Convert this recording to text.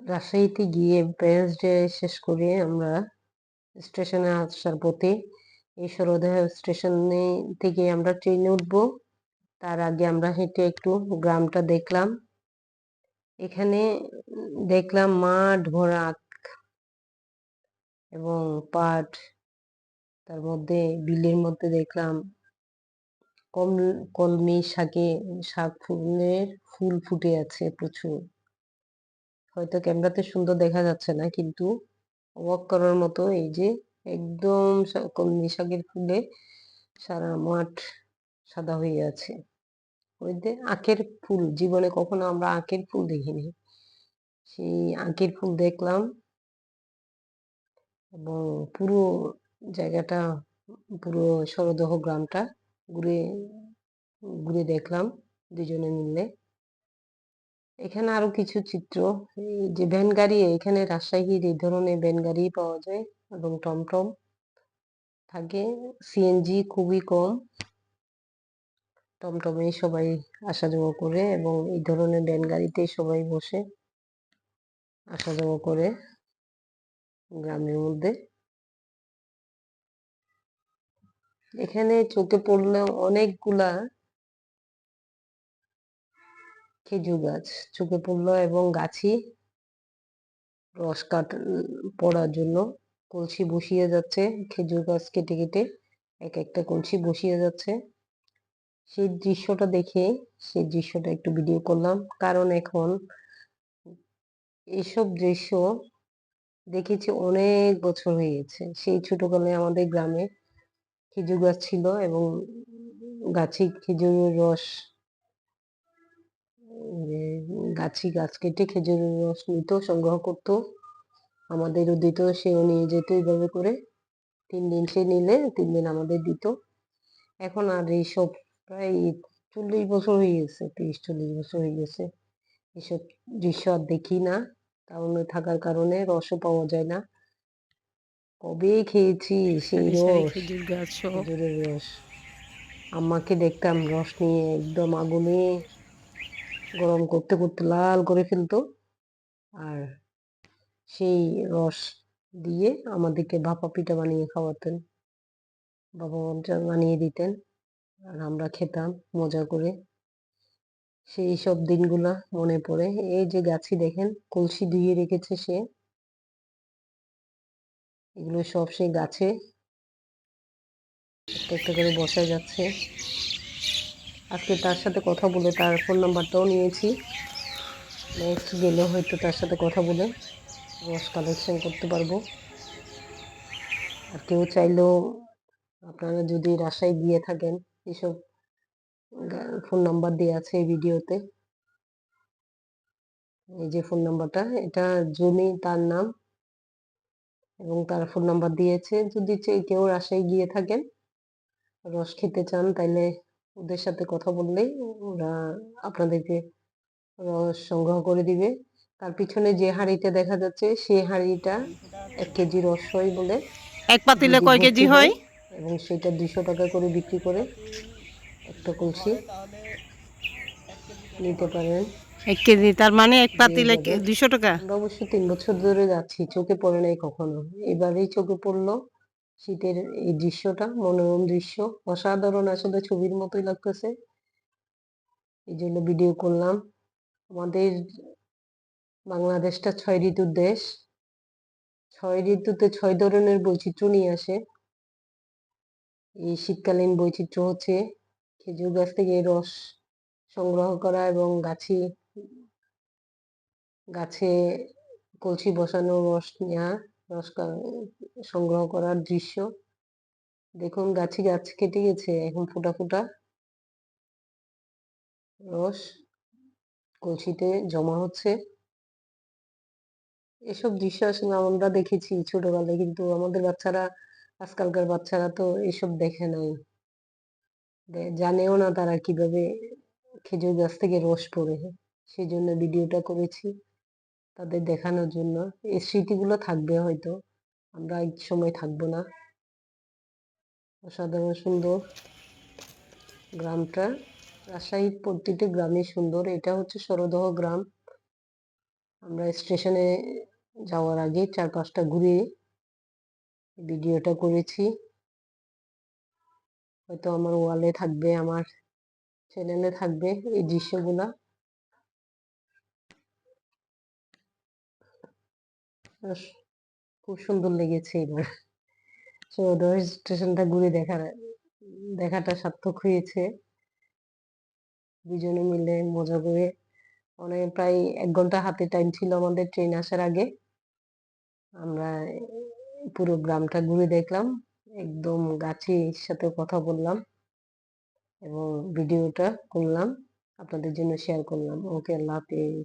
রাজশাহীতে গিয়ে parents day শেষ করে আমরা স্টেশনে আসার পথে এই সরোদহ স্টেশনে থেকে আমরা ট্রেনে উঠব। তার আগে আমরা হেঁটে একটু গ্রামটা দেখলাম। এখানে দেখলাম মাঠ ভরা এবং পাট। তার মধ্যে বিলের মধ্যে দেখলাম কম কলমি শাকে শাক ফুলের ফুল ফুটে আছে প্রচুর। হয়তো ক্যামেরাতে সুন্দর দেখা যাচ্ছে না, কিন্তু অবাক করার মতো এই যে একদম কলমি শাকের ফুলে সারা মাঠ সাদা হয়ে আছে। ওই যে আখের ফুল, জীবনে কখনো আমরা আখের ফুল দেখিনি। সেই আখের ফুল দেখলাম এবং পুরো জায়গাটা, পুরো সরদহ গ্রামটা ঘুরে ঘুরে দেখলাম দুজনে মিলে। এখানে আরও কিছু চিত্র। এই যে ভ্যান গাড়ি, এখানে রাজশাহীর এই ধরনের ভ্যান গাড়ি পাওয়া যায় এবং টমটম থাকে। সিএনজি খুবই কম। টমটমে সবাই আসা যাওয়া করে এবং এই ধরনের ভ্যান গাড়িতে সবাই বসে আসা যাওয়া করে গ্রামের মধ্যে। এখানে চোখে পড়লে অনেকগুলা খেজুর গাছ চোখে পড়ল এবং গাছি রস কাট, পড়ার জন্য কলসি বসিয়ে যাচ্ছে, খেজুর গাছ কেটে কেটে এক একটা কলসি বসিয়ে যাচ্ছে। সেই দৃশ্যটা দেখে, সেই দৃশ্যটা একটু ভিডিও করলাম। কারণ এখন এসব দৃশ্য দেখেছি অনেক বছর হয়ে গেছে। সেই ছোটকালে আমাদের গ্রামে খেজুর গাছ ছিল এবং গাছে খেজুরের রস গাছি গাছ কেটে খেজুরের রস নিত সংগ্রহ করতো। আমাদেরও দিত সেও নিয়ে যেত এইভাবে করে। তিন দিন সে নিলে তিন দিন আমাদের দিত। এখন আর এইসব প্রায় চল্লিশ বছর হয়ে গেছে তিরিশ চল্লিশ বছর হয়ে গেছে। এসব দৃশ্য আর দেখি না টাউনে থাকার কারণে রসও পাওয়া যায় না। কবে খেয়েছি সেই রস খেজুরের রস। আম্মাকে দেখতাম রস নিয়ে একদম আগুনে। গরম করতে করতে লাল করে ফেলতো। আর সেই রস দিয়ে আমাদেরকে ভাপা পিঠা বানিয়ে খাওয়াতেন। বাবা বানিয়ে দিতেন আর আমরা খেতাম মজা করে। সেই সব দিনগুলা মনে পড়ে। এই যে গাছি দেখেন, কলসি ধুয়ে রেখেছে সে। এগুলো সব সেই গাছে। একটা একটা করে বসা যাচ্ছে। আজকে তার সাথে কথা বলে তার ফোন নাম্বারটাও নিয়েছি। নেক্সট গেলে হয়তো তার সাথে কথা বলে রস কালেকশন করতে পারব। আর কেউ চাইলেও আপনারা যদি রাজশাহী গিয়ে থাকেন, এসব ফোন নাম্বার দেওয়া আছে এই ভিডিওতে এই যে ফোন নাম্বারটা এটা জমি তার নাম। এবং তার ফোন নাম্বার দিয়েছে। যদি কেউ রাজশাহী গিয়ে থাকেন, রস খেতে চান, তাইলে ওদের সাথে কথা বললেই ওরা আপনাদেরকে রস সংগ্রহ করে দিবে। তার পিছনে যে হাঁড়িটা দেখা যাচ্ছে সেই হাঁড়িটা এক কেজি রস হয় বলে। এক পাতিলে কয় কেজি হয় এবং সেটা দুশো টাকা করে বিক্রি করে একটা কলসি নিতে পারেন। এক কেজি তার মানে এক পাতিলে দুশো টাকা? আমরা অবশ্য তিন বছর ধরে যাচ্ছি চোখে পড়ে নাই কখনো। এবারেই চোখে পড়ল। শীতের এই দৃশ্যটা, মনোরম দৃশ্য। অসাধারণ আসলে ছবির মতোই লাগতেছে। এই জন্য ভিডিও করলাম। আমাদের বাংলাদেশটা ছয় ঋতুর দেশ। ছয় ঋতুতে ছয় ধরনের বৈচিত্র্য নিয়ে আসে। এই শীতকালীন বৈচিত্র্য হচ্ছে খেজুর গাছ থেকে রস সংগ্রহ করা এবং গাছি, গাছে কলসি বসানো রস নেওয়া রস সংগ্রহ করার দৃশ্য। দেখুন, গাছি গাছ কেটে গেছে, এখন ফোটা ফোটা। রস কলসিতে জমা হচ্ছে। এসব দৃশ্য আসলে আমরা দেখেছি ছোটবেলায়, কিন্তু আমাদের বাচ্চারা, আজকালকার বাচ্চারা তো এসব দেখে নাই। জানেও না তারা কীভাবে খেজুর গাছ থেকে রস পড়ে। সেই জন্য ভিডিওটা করেছি তাদের দেখানোর জন্য। এই স্মৃতিগুলো থাকবে হয়তো। আমরা এক সময় থাকব না। অসাধারণ সুন্দর গ্রামটা। রাজশাহীর প্রতিটি গ্রামে সুন্দর। এটা হচ্ছে সরদহ গ্রাম। আমরা স্টেশনে যাওয়ার আগে চারপাশটা ঘুরে ভিডিওটা করেছি। হয়তো আমার ওয়ালে থাকবে আমার চ্যানেলে থাকবে এই দৃশ্যগুলা। আস, খুব সুন্দর লেগেছে এবার। চৌধুরী স্টেশনটা ঘুরে দেখার, দেখাটা সার্থক হয়েছে। দুজনে মিলে মজা করে অনেক প্রায় এক ঘণ্টা হাতে টাইম ছিল আমাদের ট্রেন আসার আগে। আমরা পুরো গ্রামটা ঘুরে দেখলাম, একদম গাছের সাথে কথা বললাম এবং ভিডিওটা করলাম, আপনাদের জন্য শেয়ার করলাম। ওকে আল্লাহ হাফেজ।